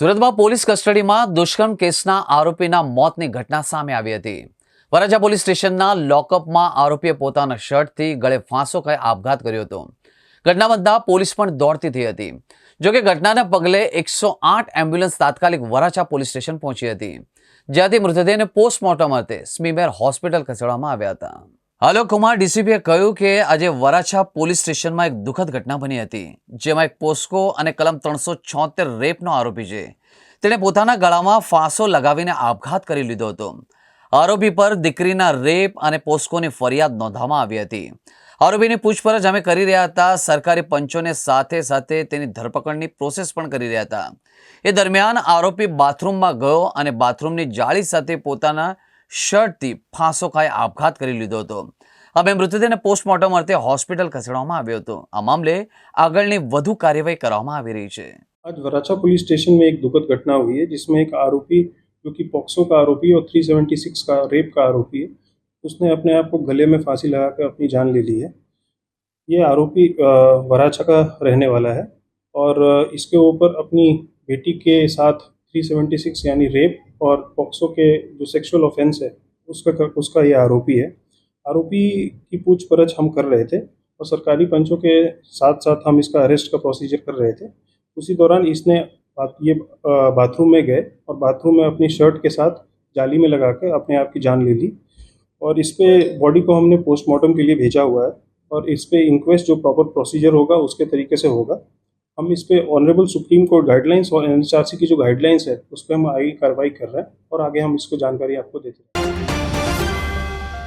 સુરતમાં પોલીસ કસ્ટડીમાં દુષ્કર્મ કેસના આરોપીના મોતની ઘટના સામે આવી હતી. વરાછા પોલીસ સ્ટેશનના લોકઅપમાં આરોપીએ પોતાના શર્ટથી ગળે ફાંસો ખાઈ આપઘાત કર્યો હતો. ઘટના બનતા પોલીસ પણ દોડતી થઈ હતી. જોકે ઘટનાના પગલે એકસો આઠ એમ્બ્યુલન્સ તાત્કાલિક વરાછા પોલીસ સ્ટેશન પહોંચી હતી. જ્યાંથી મૃતદેહને પોસ્ટમોર્ટમ અર્થે સ્મીમેર હોસ્પિટલ ખસેડવામાં આવ્યા હતા. આલોક કુમાર ડીસીપીએ કહ્યું કે આજે વરાછા પોલીસ સ્ટેશનમાં એક દુઃખદ ઘટના બની હતી, જેમાં એક પોસ્કો અને કલમ ત્રણસો છોતેર રેપનો આરોપી છે. તેણે પોતાના ગળામાં ફાંસો લગાવીને આપઘાત કરી લીધો હતો. આરોપી પર દીકરીના રેપ અને પોસ્કોની ફરિયાદ નોંધવામાં આવી હતી. આરોપીની પૂછપરછ અમે કરી રહ્યા હતા, સરકારી પંચોને સાથે સાથે તેની ધરપકડની પ્રોસેસ પણ કરી રહ્યા હતા. એ દરમિયાન આરોપી બાથરૂમમાં ગયો અને બાથરૂમની જાળી સાથે પોતાના શર્ટથી ફાંસો ખાઈ આપઘાત કરી લીધો હતો હવે મૃતદેહને પોસ્ટમોર્ટમ અર્થે હોસ્પિટલ ખસેડવામાં આવ્યો હતો આ મામલે આગળની વધુ કાર્યવાહી કરવામાં આવી રહી છે आज वराछा पुलिस स्टेशन में एक दुखद घटना हुई है जिसमें एक आरोपी जो कि पॉक्सो का आरोपी और 376 का रेप का आरोपी है उसने अपने आप को गले में फांसी लगाकर अपनी जान ले ली है ये आरोपी अ, वराछा का रहने वाला है और अ, इसके ऊपर अपनी बेटी के साथ 376 यानी रेप और पॉक्सो के जो सेक्सुअल ऑफेंस है, उसका उसका ये आरोपी है। आरोपी की पूछपरछ हम कर रहे थे और सरकारी पंचों के साथ साथ हम इसका अरेस्ट का प्रोसीजर कर रहे थे। उसी दौरान इसने ये बाथरूम में गए और बाथरूम में अपनी शर्ट के साथ जाली में लगा कर अपने आप की जान ले ली और इस पर बॉडी को हमने पोस्टमार्टम के लिए भेजा हुआ है और इस पर इंक्वेस्ट जो प्रॉपर प्रोसीजर होगा, उसके तरीके से होगा। हम इस पे ऑनरेबल सुप्रीम कोर्ट गाइडलाइंस और एन की जो गाइडलाइंस है उस पर हम आगे कार्रवाई कर रहे हैं और आगे हम इसको जानकारी आपको देते हैं